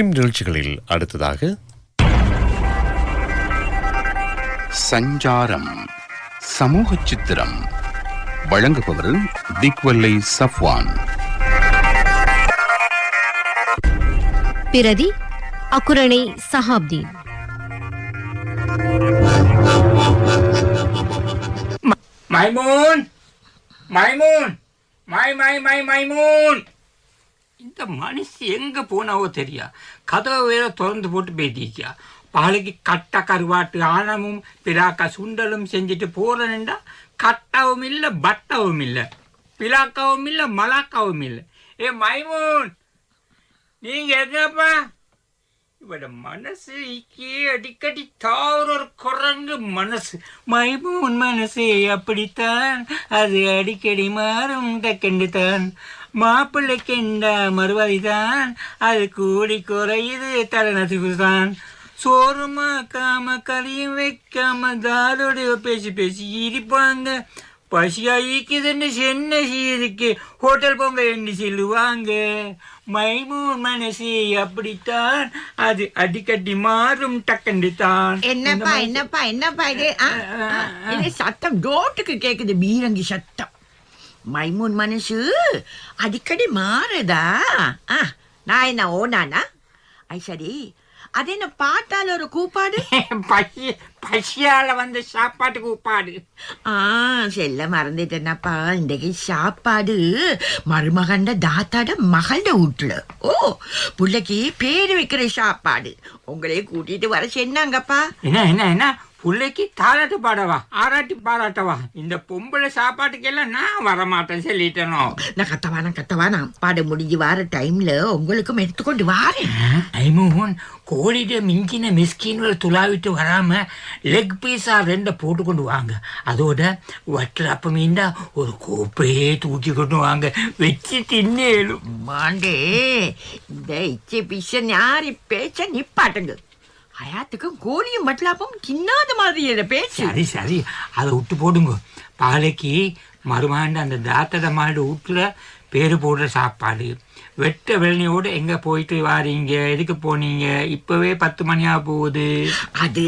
Film நிகழ்ச்சிகளில் அடுத்ததாக சஞ்சாரம் சமூக சித்திரம். வழங்குபவர் திக்வல்லை சஃப்வான். பிரதி அக்குரணை சஹாப்தீன். மைமூன் மைமூன் மை மை மை மைமூன். இந்த மனுஷி எங்க போனாவோ தெரியா? கதவை வேற திறந்து போட்டு பேட்டிக்கா பாலைக்கு கட்ட கருவாட்டு ஆணமும் பிலாக்கா சுண்டலும் செஞ்சுட்டு போறேன்டா கட்டவும் இல்லை பட்டவும் இல்லை பிலாக்காவும் இல்லை மலாக்காவும் இல்லை. ஏ மைமூன் நீங்க எங்கப்பா இவட மனசு இக்கே அடிக்கடி தாவர ஒரு குரங்கு மனசு. மைமூன் மனசு அப்படித்தான் அது அடிக்கடி மாறும் டக்கண்டுதான் மாப்பிள்ளைக்கெண்டா மறுவாதிதான் அது கூடி குறையுது தலைநசுகுதான் சோறுமா காம கறியும் வைக்காம தாரோடைய பேசி பேசி இருப்பாங்க பசியா ஈக்குதுன்னு சென்ன சீருக்கு ஹோட்டல் போங்க என்று சொல்லுவாங்க. மைமூன் மனசு அப்படித்தான். அது அடிக்கடி மாறும் டக்கண்டு தான். என்னப்பா என்னப்பா என்னப்பா இது சத்தம் டோட்டுக்கு கேக்குது பீரங்கி சத்தம். மைமூன் மனசு அடிக்கடி மாறுதா? ஆ, நான் என்ன ஓனானா ஐ சரி அது என்ன பாட்டால ஒரு கூப்பாடு? பசி பசியால வந்த சாப்பாட்டுக்கு உப்பாடு ஆ செல்ல மறந்துட்டேனப்பா. இன்றைக்கு சாப்பாடு. மருமகண்ட தாத்தாட மகள்ட வீட்டுல ஓ புள்ளைக்கு பேர் வைக்கிற சாப்பாடு. உங்களே கூட்டிட்டு வர சொன்னாங்கப்பா. என்ன என்ன என்ன? பிள்ளைக்கு தாராட்டு பாடவா ஆராட்டி பாராட்டவா? இந்த பொம்பளை சாப்பாட்டுக்கெல்லாம் நான் வரமாட்டேன் சொல்லிட்டேனோ? நான் கத்தவா நான் கத்தவா நான் பாட முடிஞ்சு வார டைம்ல உங்களுக்கும் எடுத்துக்கொண்டு வாரேன். ஐமோகன் கோழிட மிஞ்சின மிஸ்கின்களை துளாவிட்டு வராம லெக் பீஸா ரெண்டை போட்டு கொண்டு வாங்க. அதோட வட்டல் அப்பமீண்டா ஒரு கோப்பையே தூக்கி கொண்டு வாங்க. வச்சு தின்னேலும். மாண்டே இந்த இச்சை பிச ஞாரி பேச்ச நிப்பாட்டுங்க. ஹயாத்துக்கும் கோழியும் மட்லாப்பும் கிண்ணாத மாதிரி பேச்சு. சரி சரி. அதை விட்டு போடுங்க. பாலைக்கு மறுமாண்டு அந்த தாத்தட மாடு வீட்டில் பேரு போடுற சாப்பாடு. வெட்ட வெள்ளனையோடு எங்கே போயிட்டு வாரீங்க? எதுக்கு போனீங்க? இப்போவே பத்து மணியாக போகுது. அது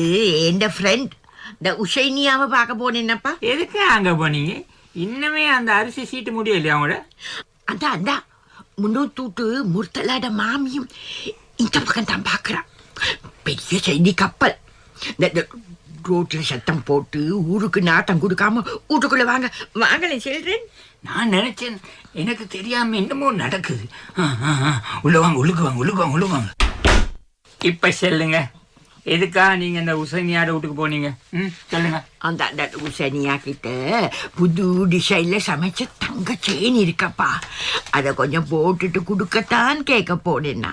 எந்த ஃப்ரெண்ட் இந்த உஷைனியாவை பார்க்க போனேன்னப்பா எதுக்கு அங்கே போனீங்க? இன்னுமே அந்த அரிசி சீட்டு முடியலையா அவங்களோட அதான் அதான் முன்னூத்தூட்டு முர்த்தலாட மாமியும் இந்த பக்கம் தான் பார்க்கறான் பெரிய செய்தி கப்பல். இந்த இந்த ரோட்ல சத்தம் போட்டு ஊருக்கு நாட்டம் கொடுக்காம வீட்டுக்குள்ள வாங்க. வாங்கலை செல்றேன் நான் நினைச்சேன் எனக்கு தெரியாம என்னமோ நடக்குது. ஆ, உள்ள வாங்க உள்ளுக்கு வாங்க உள்ளுக்கு வாங்க உள்ளுக்கு வாங்க. இப்ப சொல்லுங்க. எதுக்கா நீங்க அந்த உசனியாட வீட்டுக்கு போனீங்க? ம் சொல்லுங்க. அந்த அந்த உசனியா கிட்ட புது டிசைன்ல சமைச்ச தங்க செயின் இருக்கப்பா. அதை கொஞ்சம் போட்டுட்டு கொடுக்கத்தான் கேட்க போனேன்னா.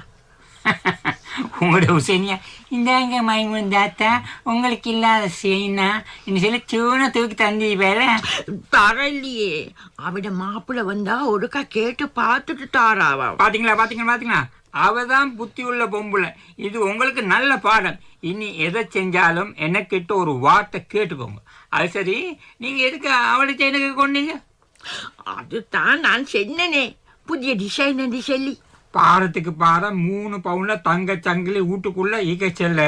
உங்களோட உசேனியா? இந்தாங்க மைமூன் தாத்தா. உங்களுக்கு இல்லாத செய்யினா இந்த சில சூன தூக்கி தந்தி வேற தரலையே அவட மாப்பிள்ள வந்தா ஒருக்கா கேட்டு பார்த்துட்டு தாராவா. பாத்தீங்களா பாத்தீங்களா பாத்தீங்களா? அவ தான் புத்தி உள்ள பொம்புல இது உங்களுக்கு நல்ல பாடம். இனி எதை செஞ்சாலும் எனக்கிட்ட ஒரு வார்த்தை கேட்டுக்கோங்க. அது சரி நீங்க எதுக்கு அவளை செயினுக்கு கொண்டீங்க? அதுதான் நான் சொன்னனே. புதிய டிசைன் என்று சொல்லி. பாரத்துக்கு பாரம் மூணு பவுனில் தங்க சங்கிலி வீட்டுக்குள்ளே ஈக்க செல்ல.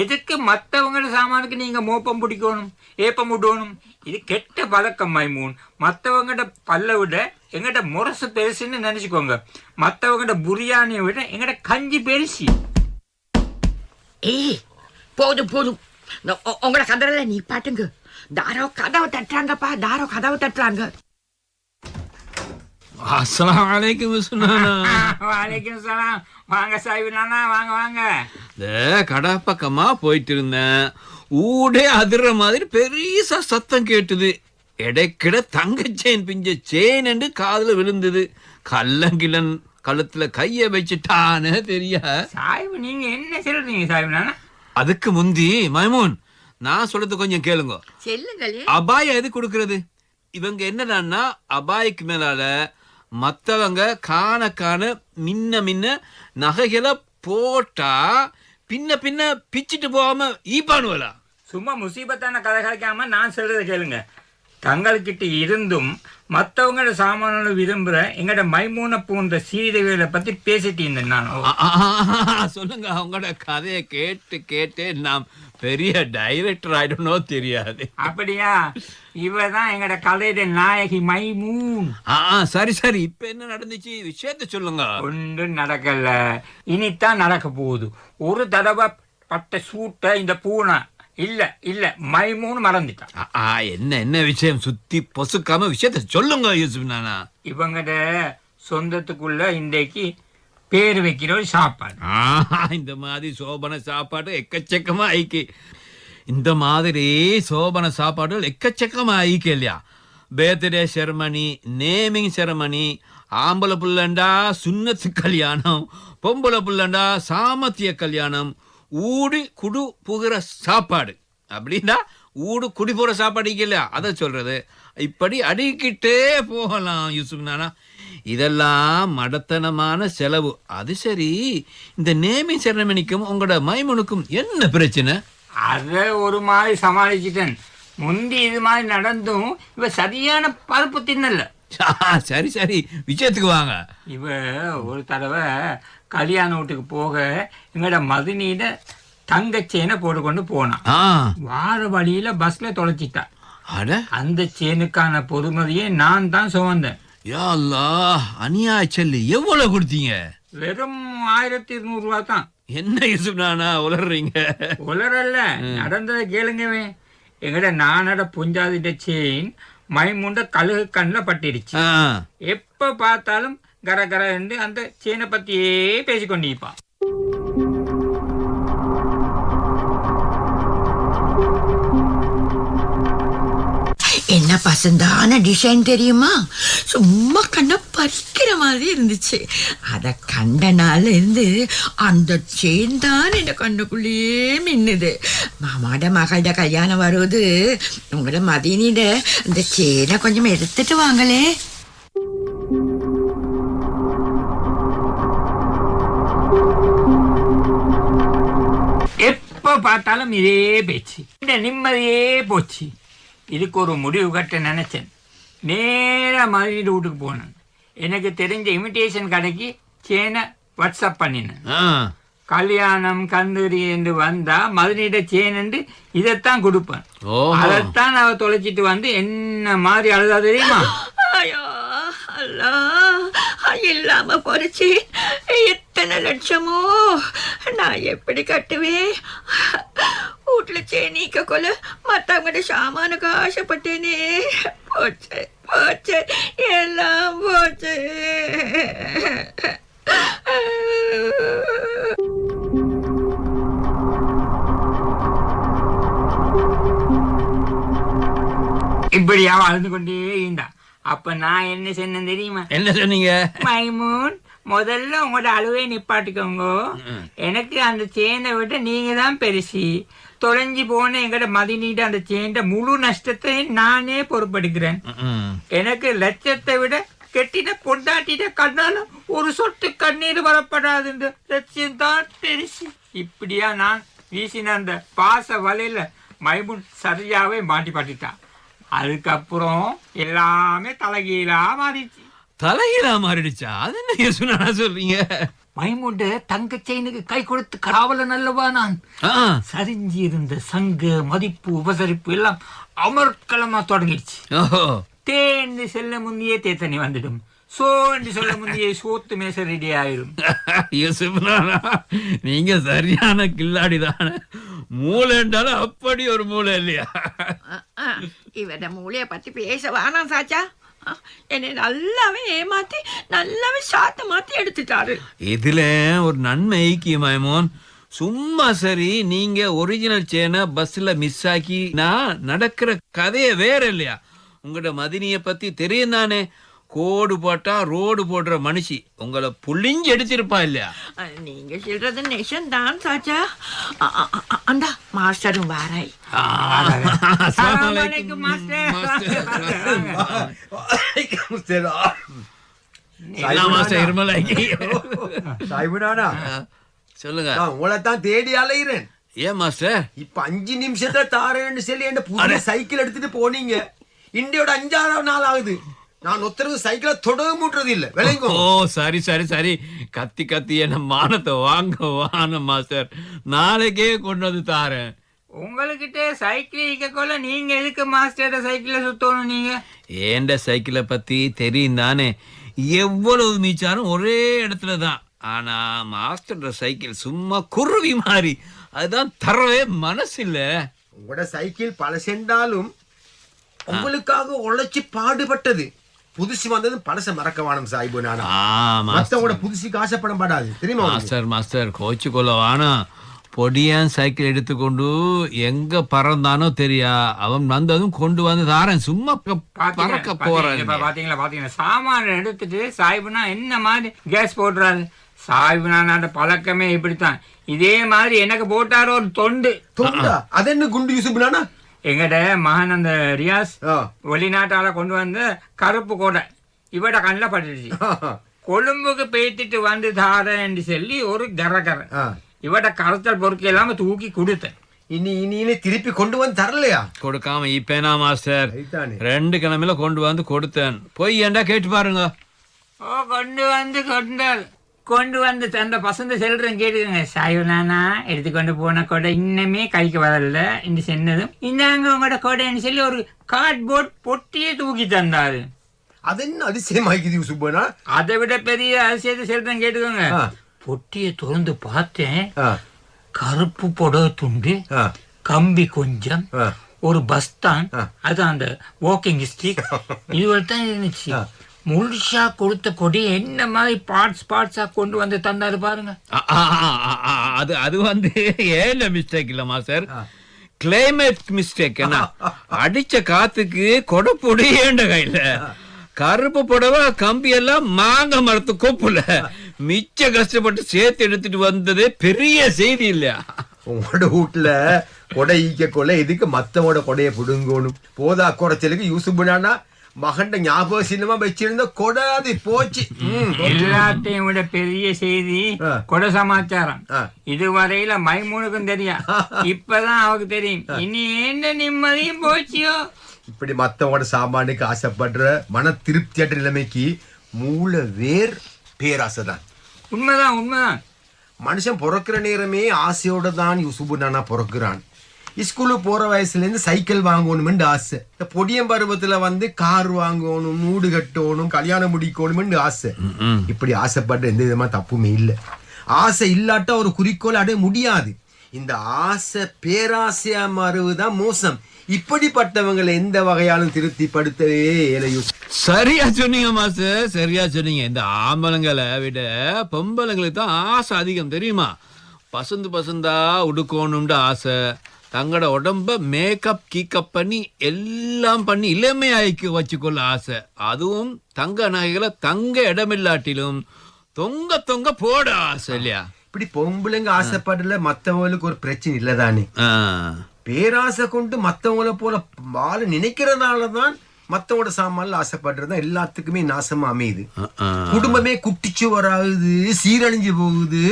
எதுக்கு மற்றவங்களோட சாமானுக்கு நீங்கள் மோப்பம் பிடிக்கணும் ஏப்பம் விடணும்? இது கெட்ட பழக்கம் மைமூன். மற்றவங்கள்ட பல்ல விட எங்கள்கிட்ட முரசு பெருசுன்னு நினச்சிக்கோங்க. மற்றவங்கள்ட புரியாணியை விட எங்கள்கிட்ட கஞ்சி பெருசு. ஏய் போதும் போதும் இந்த உங்களோட கதறல நீ பாட்டுங்க. தாரோ கதவை தட்டுறாங்கப்பா தாரோ கதவை தட்டுறாங்க. அஸ்ஸலாமு அலைக்கும் சுனானா வலைக்கும் சலாம். வாங்க சாஹிப் நானா வாங்க வாங்க. இந்த கடை பக்கமா போயிட்டு இருந்தேன் ஊடே அதிர்ற மாதிரி பெரிய சத்தம் கேட்டுது. இடைக்கிட தங்க செயின் பிஞ்ச செயின் என்று காதுல விழுந்தது. கல்லங்கிலன் கழுத்துல கைய வச்சுட்டானே தெரியா. சாஹிப் நீங்க என்ன சொல்றீங்க சாஹிப் நானா? அதுக்கு முந்தி மைமூன் நான் சொல்றது கொஞ்சம் கேளுங்க. செல்லுங்களே. அபாயம் எது கொடுக்கறது? இவங்க என்னடான்னா அபாய்க்கு மேலால மற்றவங்க காண காண மின்ன மின்ன நகைகளை போட்டா பின்ன பின்ன பிச்சுட்டு போகாம ஈப்பானுவலா? சும்மா முசீபத்தான கதை கதைக்காம நான் சொல்றதை கேளுங்க. தங்கள்கிட்ட இருந்தும் மற்றவங்களோட சாமான்களை விரும்புகிற எங்களோட மைமூனை பூந்த சீதைகளை பற்றி பேசிட்டு இருந்தேன் நான் சொல்லுங்க. அவங்களோட கதையை கேட்டு கேட்டு நாம் பெரிய டைரக்டர் ஆயிடனோ தெரியாது. அப்படியா? இவ தான் எங்களோட கதையோட நாயகி மைமூன். ஆ ஆ, சரி சரி. இப்ப என்ன நடந்துச்சு? விஷயத்த சொல்லுங்க. ஒன்றும் நடக்கல. இனித்தான் நடக்க போகுது. ஒரு தடவை பட்ட சூட்டை இந்த பூனை இல்ல இல்ல. மைமூன் மறந்துட்டான் ஆ, என்ன என்ன விஷயம்? சுத்தி பொசுக்காம விஷயத்த சொல்லுங்க யூசுப் நானா. இவங்கட சொந்தத்துக்குள்ள இன்றைக்கு பேர் வைக்கிற ஒரு சாப்பாடு. இந்த மாதிரி சோபன சாப்பாடு எக்கச்சக்கமா ஆயிக்கு. இந்த மாதிரி சோபன சாப்பாடுகள் எக்கச்சக்கமா ஆயிக்கு இல்லையா? பேர்த்டே செரமனி நேமிங் செரமனி ஆம்பளை புள்ளண்டா சுண்ணத்து கல்யாணம் பொம்பளை புள்ளண்டா சாமத்திய கல்யாணம் ஊடி குடு புகிற சாப்பாடு. அப்படின்னா ஊடு குடி போற சாப்பாடு இல்லையா? அதை சொல்றது. இப்படி அடிக்கிட்டே போகலாம் யூசுப் நானா. இதெல்லாம் மடத்தனமான செலவு. அது சரி. இந்த நேமி செரமணிக்கும் உங்களோட மைமனுக்கும் என்ன பிரச்சனை? அதை ஒரு மாதிரி சமாளிச்சிட்டேன். முந்தி இது மாதிரி நடந்தும் இவ சரியான பருப்பு தின்னல. சரி சரி. விஷயத்துக்கு வாங்க. இவ ஒரு தடவை கல்யாண வீட்டுக்கு போக எங்களோட மதுனியிட தங்கச்சேனை போட்டுக்கொண்டு போனான். வார வழியில பஸ்ல தொலைச்சிட்டா. அட. அந்த சேனுக்கான பொறுமதியை நான் தான் சுமந்தேன். யா அல்லாஹ் அநியாய செல்லு. எவ்வளவு கொடுத்தீங்க? வெறும் ஆயிரத்தி இருநூறு ரூபா தான். என்ன யூசுப் நானா உளறீங்க உலரல்ல நடந்ததை கேளுங்கவே. எங்கட நானட புஞ்சாதிட்ட செயின் மைமுண்ட கழுகு கண்ணில் பட்டிடுச்சு ஆ, எப்ப பார்த்தாலும் கர கர என்று அந்த சீனை பத்தியே பேசிக்கொண்டிருப்பான் என்ன பசந்தான டிசைன் தெரியுமா சும்மா கண்ணை பறிக்கிற மாதிரி இருந்துச்சு அதை கண்ட நாள்ல இருந்து அந்த செயின் தான் என் கண்ணுக்குள்ளேயே மின்னுது மாமாட மகளோட கல்யாணம் வருவது உங்களோட மதினிட அந்த செயினை கொஞ்சம் எடுத்துட்டு வாங்களே பார்த்தாலும் இதே பேச்சு. இந்த நிம்மதியே போச்சு. இதுக்கு ஒரு முடிவு கட்ட நினைச்சேன். நேரா மதுரை வீட்டுக்கு போனேன். எனக்கு தெரிஞ்ச இமிட்டேஷன் கடைக்கு சேனை வாட்ஸ்அப் பண்ணினேன். ஆ. கல்யாணம் கந்தூரி என்று வந்தா மதுரையிட சேன் என்று இதைத்தான் கொடுப்பேன். அதைத்தான் அவ தொலைச்சிட்டு வந்து என்ன மாதிரி அழுதா தெரியுமா? ஐயோ அல்லா இல்லாம போறச்சு எத்தனை லட்சமோ? நான் எப்படி கட்டுவேன்? வீட்டுல சேனிக்க கொல மத்தவங்கட சாமானுக்கு ஆசைப்பட்டேனே. போச்சு போச்சு எல்லாம் போச்சு. இப்படியா அழுது கொண்டே இருந்தா. அப்ப நான் என்ன சொன்னேன் தெரியுமா? என்ன சொன்னீங்க? மைமூன் முதல்ல உங்களோட அழுவை நிப்பாட்டிக்கோங்க. எனக்கு அந்த சேனை விட நீங்க தான் பெருசு. தொலைஞ்சு போன எங்கட மதினீட அந்த சேண்ட முழு நஷ்டத்தை நானே பொறுப்பெடுக்கிறேன். ம். எனக்கு லட்சத்தை விட கெட்டின பொண்டாட்டிட கண்ணால ஒரு சொட்டு கண்ணீர் வரப்படாதுன்ற லட்சியம் தான் பெருசு. இப்படியா நான் வீசின அந்த பாச வலையில மைமுன் சரியாவே மாட்டி பாட்டிட்டான் அதுக்கப்புறம் எல்லாமே தலைகீழா மாறிச்சு தலைகீழா மாறிடுச்சா? அது என்ன யூசுப் நானா சொல்றீங்க? மைமுண்ட தங்க செயினுக்கு கை கொடுத்து காவலன் அல்லவா நான். சரிஞ்சு இருந்த சங்கு மதிப்பு உபசரிப்பு எல்லாம் அமர்க்கலமா தொடங்கிடுச்சு. ஓஹோ. தேன்னு செல்ல முந்தையே தேத்தனி வந்துடும். சோன்னு சொல்ல முந்தையே சோத்து மேச ரெடி ஆயிரும். நீங்க சரியான கில்லாடி தானே. மூளைன்றாலும் அப்படி ஒரு மூளை இல்லையா? இவட மூளைய பத்தி பேச வேணாம் சாச்சா. என்னை நல்லாவே ஏமாத்தி நல்லாவே சாத்த மாத்தி எடுத்துட்டாரு. இதுல ஒரு நன்மை ஐக்கியமாயமோன் சும்மா சரி நீங்க ஒரிஜினல் சேனை பஸ்ல மிஸ் ஆக்கி நான் நடக்கிற கதையே வேற இல்லையா? உங்களோட மதினிய பத்தி தெரியும் தானே. கோடு போட்டா ரோடு போடுற மனுஷி. உங்களை புளிஞ்சு எடுத்திருப்பா இல்லையா? நீங்க சொல்றது நெஷன் தான் சாச்சா அந்த மாஸ்டரும் வாராய். சொல்லுங்க. நான் உங்களை தான் தேடி அலைகிறேன் ஏன் மாஸ்டர்? இப்ப அஞ்சு நிமிஷத்துல தாரேன்னு சொல்லி என்ன புதிய சைக்கிள் எடுத்துட்டு போனீங்க. இந்தியோட அஞ்சாறு நாள் ஆகுது. நான் ஒருத்தருக்கு சைக்கிளை தொட மூட்டுறது இல்ல. விளைங்கோ ஓ சரி சரி சரி. கத்தி கத்தி என்ன மானத்தை வாங்க வான மாஸ்டர் நாளைக்கே கொண்டு வந்து தாரேன். உங்ககிட்ட சைக்கிள் இக்கக்குள்ள நீங்க எதுக்கு மாஸ்டர் சைக்கிளை சுத்தணும் நீங்க? ஏண்ட சைக்கிளை பத்தி தெரியும் தானே. எவ்வளவு மீச்சாலும் ஒரே இடத்துல தான். ஆனா மாஸ்டர் சைக்கிள் சும்மா குருவி மாதிரி அதுதான் தரவே மனசு இல்ல உங்களோட சைக்கிள் பல சென்றாலும் உங்களுக்காக உழைச்சி பாடுபட்டது. புதுசு வந்தது பழச மறக்க வேணும் சாய்பு நானா. மத்தவங்களோட புதுசுக்கு ஆசைப்படப்படாது தெரியுமா உனக்கு? மாஸ்டர் மாஸ்டர் கோச்சு கொள்ள வானா. பொடியான் சைக்கிள் எடுத்துக்கொண்டு எங்க பறந்தானோ தெரியா. அவன் வந்ததும் கொண்டு வந்து தாரேன். சும்மா பறக்க போறேன். பாத்தீங்களா? பாத்தீங்களா? சாமான எடுத்துட்டு சாய்புனா என்ன மாதிரி கேஸ் போடுறாரு? சாய்புனான பழக்கமே இப்படித்தான். இதே மாதிரி எனக்கு போட்டாரு ஒரு தொண்டு. தொண்டா? அது என்ன குண்டு யூசுப்னானா எங்கட மகன் அந்த ரியாஸ். வெளிநாட்டால கொண்டு வந்த கருப்பு கொடை இவட கண்ணில் பட்டுச்சு கொழும்புக்கு பேத்திட்டு வந்து தாரேன்னு சொல்லி ஒரு கரகர. ஆ. இவட கருத்தல் பொறுக்கை இல்லாம தூக்கி கொடுத்தேன். இனி இனி இனி திருப்பி கொண்டு வந்து தரலையா? கொடுக்காம இப்பேனா மாஸ்டர். ரெண்டு கிழமையில கொண்டு வந்து கொடுத்தேன். போய் ஏன்டா கேட்டு பாருங்க. ஓ கொண்டு வந்து கொண்டால் கொண்டு வந்து அந்த பசந்த செல்றேன் கேட்டுக்கோங்க. சாயுனானா எடுத்துக்கொண்டு போன கொடை இன்னமே கைக்கு வரல. இந்த சென்னதும் இந்தாங்க உங்களோட கொடைன்னு சொல்லி ஒரு கார்ட்போர்ட் பொட்டியே தூக்கி தந்தாரு. அது என்ன அதிசயமாக்குது யூசுப்னா அதை விட பெரிய அதிசயத்தை செல்றேன் கேட்டுக்கோங்க. பொட்டியை திறந்து பார்த்தேன். கருப்பு புடவை துண்டு கம்பி கொஞ்சம். ஒரு பஸ்தான் ஆ. அது அந்த வாக்கிங் ஸ்டிக் இதுவரை தான் இருந்துச்சு ஆ. முழுசா கொடுத்த கொடி என்ன மாதிரி பார்ட்ஸ் பார்ட்ஸா கொண்டு வந்து தந்தாரு பாருங்க. அது அது வந்து ஏன் மிஸ்டேக் இல்ல மாஸ்டர் கிளைமேட் மிஸ்டேக் என்ன? அடிச்ச காத்துக்கு கொடை பொடி ஏண்ட கையில? கருப்பு புடவை கம்பி எல்லாம் மாங்க மரத்து கொப்புல. மிச்ச கஷ்டப்பட்டு சேர்த்து எடுத்துட்டு வந்ததே பெரிய செய்தி இல்லையா? உங்களோட வீட்டுல கொடை ஈக்க கொள்ள எதுக்கு மத்தவோட கொடையை புடுங்கணும்? போதா குறைச்சலுக்கு யூசுப்னானா மகண்ட ஞாபக சின்னமா வச்சிருந்த கொடை அது போச்சு. எல்லாத்தையும் விட பெரிய செய்தி. கொடை சமாச்சாரம். இதுவரையில மைமூனுக்கும் தெரியும். இப்பதான் அவருக்கு தெரியும். இனி என்ன நிம்மதியும் போச்சியோ? இப்படி மத்தவங்களோட சாமானுக்கு ஆசைப்படுற மன திருப்தியற்ற நிலைமைக்கு மூல வேர் பேராசை தான் உண்மைதான் உண்மைதான். மனுஷன் பிறக்கிற நேரமே ஆசையோட தான் யூசுபு நானா பிறக்கிறான். ஸ்கூலுக்கு போற வயசுல இருந்து சைக்கிள் வாங்கணும்னு ஆசை. இந்த பொடியன் பருவத்துல வந்து கார் வாங்கணும் மூடு கட்டணும் கல்யாணம் முடிக்கணும்னு ஆசை. இப்படி ஆசைப்பட்ட எந்த விதமா தப்புமே இல்லை. ஆசை இல்லாட்டா ஒரு குறிக்கோள் அடைய முடியாது. இந்த ஆசை பேராசையா மாறுவதுதான் மோசம். இப்படிப்பட்டவங்களை எந்த வகையாலும் திருப்திப்படுத்தவே இயல யூஸ் சரியா சொன்னீங்க மாஸ்டர். சரியா சொன்னீங்க. இந்த ஆம்பளங்களை விட பொம்பளைங்களுக்கு தான் ஆசை அதிகம் தெரியுமா? பசந்து பசந்தா உடுக்கணும்னு ஆசை. தங்களோட உடம்ப மேக்கப் கீக்கப் பண்ணி எல்லாம் பண்ணி இளமையாக்கி வச்சுக்கொள்ள ஆசை. அதுவும் தங்க நகைகளை தங்க இடமில்லாட்டிலும் தொங்க தொங்க போட ஆசை இல்லையா? இப்படி பொம்பளைங்க ஆசைப்படல மத்தவங்களுக்கு ஒரு பிரச்சனை இல்லதானே? ஆ. பேராசை கொண்டு மத்தவங்கள போல வாழ நினைக்கிறதுனால தான் மத்தவங்களோட சாமான்ல ஆசைப்படுறது தான் எல்லாத்துக்குமே நாசமா அமையுது. குடும்பமே குட்டிச்சு வராது சீரழிஞ்சு போகுது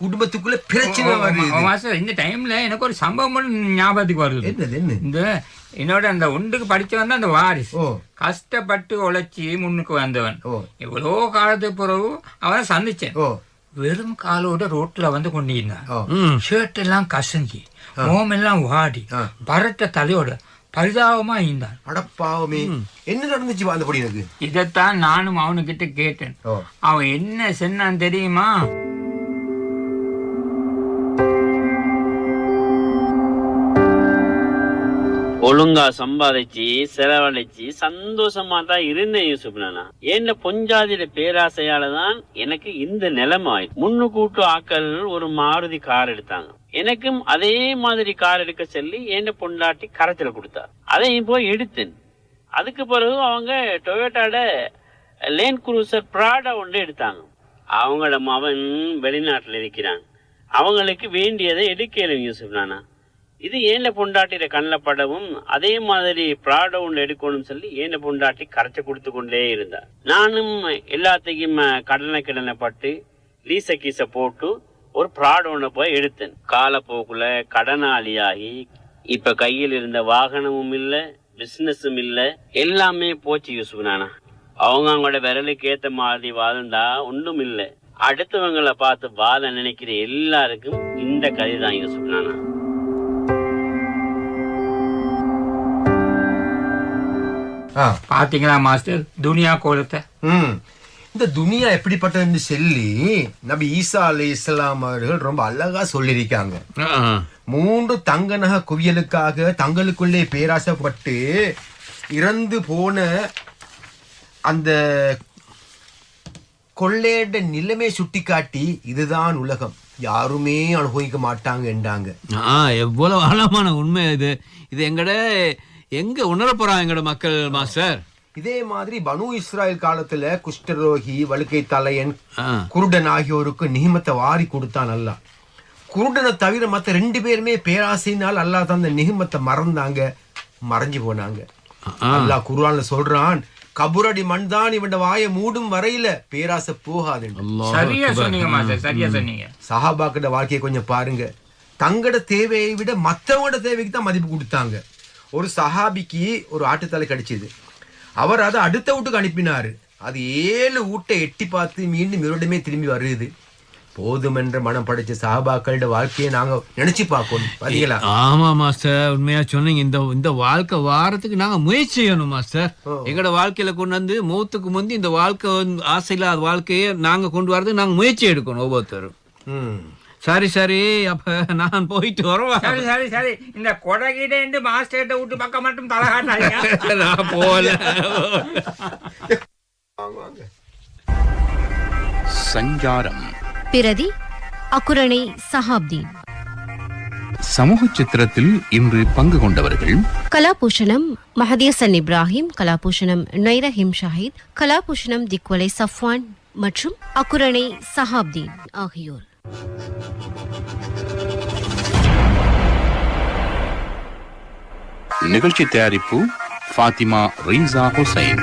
குடும்பத்துக்குள்ள பிரச்சனை வருது. இந்த டைம்ல எனக்கு ஒரு சம்பவம் ஞாபகத்துக்கு வருது. என்னது என்ன? இந்த என்னோட அந்த ஒன்றுக்கு படிச்சு வந்த அந்த வாரிஸ் ஓ. கஷ்டப்பட்டு உழைச்சி முன்னுக்கு வந்தவன். ஓ. எவ்வளோ காலத்துக்கு பிறகு அவனை சந்திச்சேன். ஓ. வெறும் காலோட ரோட்ல வந்து கொண்டிருந்தான். ஷர்ட் எல்லாம் கசங்கி மோமெல்லாம் வாடி. பரட்ட தலையோட பரிதாபமா இருந்தான் அடப்பாவமே என்ன நடந்துச்சு அந்த பொடி எனக்கு? இதைத்தான் நானும் அவனுக்கிட்ட கேட்டேன். அவன் என்ன சொன்னான் தெரியுமா? ஒழுங்கா சம்பாதிச்சு செலவழிச்சு சந்தோஷமா தான் இருந்தேன் யூசுப் நானா. ஏன்ட பொஞ்சாதியில பேராசையால தான் எனக்கு இந்த நிலைமை ஆயிடுச்சு முன்னு கூட்டு ஆக்கள் ஒரு மாருதி கார் எடுத்தாங்க. எனக்கும் அதே மாதிரி கார் எடுக்க சொல்லி ஏண்ட பொண்டாட்டி கரைச்சல கொடுத்தா. அதையும் போய் எடுத்தேன். அதுக்கு பிறகு அவங்க டொயோட்டாட லேன் குரூசர் ப்ராடா ஒன்று எடுத்தாங்க. அவங்களோட மவன் வெளிநாட்டில் இருக்கிறான். அவங்களுக்கு வேண்டியதை எடுக்கலும் யூசுப் நானா. இது ஏன்ல பொண்டாட்டியில கண்ணில் படவும் அதே மாதிரி ப்ராடோ ஒன்று எடுக்கணும்னு சொல்லி ஏன்ல பொண்டாட்டி கரைச்சி கொடுத்து கொண்டே இருந்தா நானும் எல்லாத்தையும் கடனை கிடனை பட்டு லீச கீச போட்டு ஒரு ப்ராடவுனை ஒன்று போய் எடுத்தேன். காலப்போக்குல கடனாளியாகி இப்ப கையில் இருந்த வாகனமும் இல்லை பிசினஸும் இல்ல எல்லாமே போச்சு யூசுப் நானா. அவங்க அவங்களோட விரலுக்கு ஏத்த மாதிரி வாழ்ந்தா ஒன்றும் இல்லை. அடுத்தவங்களை பார்த்து வாழ நினைக்கிற எல்லாருக்கும் இந்த கதை தான் யூசுப் நானா. பாத்தீங்களா மாஸ்டர்? துனியா கோலத்தை. ம். இந்த துனியா எப்படிப்பட்டதுன்னு சொல்லி நபி ஈசா அலி இஸ்லாம் அவர்கள் ரொம்ப அழகா சொல்லியிருக்காங்க. மூன்று தங்க நகை குவியலுக்காக தங்களுக்குள்ளே பேராசைப்பட்டு இறந்து போன அந்த கொள்ளையட நிலைமை சுட்டிக்காட்டி இதுதான் உலகம். யாருமே அனுபவிக்க மாட்டாங்க என்றாங்க. ஆ எவ்வளவு ஆழமான உண்மை இது. இது எங்கட எங்க உணர போறாங்க மக்கள் மாஸ்டர்? இதே மாதிரி பனு இஸ்ராயல் காலத்துல குஷ்டரோகி வழுக்கை தலையன். குருடன் ஆகியோருக்கு நிகிமத்தை வாரி கொடுத்தான் அல்லாஹ். குருடனை தவிர மத்த ரெண்டு பேருமே பேராசையினால் அல்லாஹ் தந்த நிகிமத்தை மறந்தாங்க மறைஞ்சு போனாங்க. அல்லாஹ் குர்ஆன்ல சொல்றான் கபுரடி மண் தான் இவன் வாயை மூடும் வரையில பேராசை போகாது சஹாபாக்கிட்ட வாழ்க்கையை கொஞ்சம் பாருங்க. தங்கட தேவையை விட மத்தவங்களோட தேவைக்கு தான் மதிப்பு கொடுத்தாங்க. ஒரு சஹாபிக்கு ஒரு ஆட்டுத்தலை கிடைச்சது. அவர் அதை அடுத்த வீட்டுக்கு அனுப்பினாரு. அது ஏழு வீட்டை எட்டி பார்த்து மீண்டும் இவரிடமே திரும்பி வருது. போதுமென்ற மனம் படைச்ச சஹாபாக்களோட வாழ்க்கையை நாங்க நினைச்சு பார்க்கணும். பாத்தீங்களா? ஆமா மாஸ்டர். உண்மையா சொன்னீங்க. இந்த இந்த வாழ்க்கை வாரத்துக்கு நாங்க முயற்சி செய்யணும் மாஸ்டர். எங்கட வாழ்க்கையில கொண்டு வந்து மூத்துக்கு முந்தி இந்த வாழ்க்கை வந்து ஆசையில்லாத வாழ்க்கையை நாங்க கொண்டு வரதுக்கு நாங்க முயற்சி எடுக்கணும் ஒவ்வொருத்தரும். சரி சரி. அப்ப நான் போயிட்டு வரவா சரி சரி சரி. இந்த கொடகிட மாஸ்டர்கிட்ட விட்டு பக்கம் மட்டும் தலை காட்டாதீங்க நான் போல சஞ்சாரம். பிரதி அக்குரணை சஹாப்தீன். சமூக சித்திரத்தில் இன்று பங்கு கொண்டவர்கள் கலாபூஷணம் மஹதியசன் இப்ராஹிம் கலாபூஷணம் நைரஹிம் ஷாஹித் கலாபூஷணம் திக்வலை சஃப்வான் மற்றும் அக்குரணை சஹாப்தீன் ஆகியோர். நிகழ்ச்சி தயாரிப்பு ஃபாத்திமா ரீசா ஹுசைன்.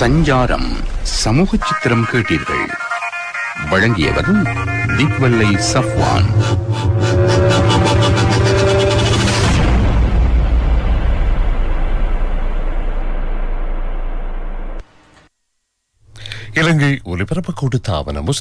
சஞ்சாரம் சமூக சித்திரம் கேட்டீர்கள். வழங்கியவர் திக்வல்லை சஃப்வான். இலங்கை ஒலிபரப்பு கூட்டு தாபனம்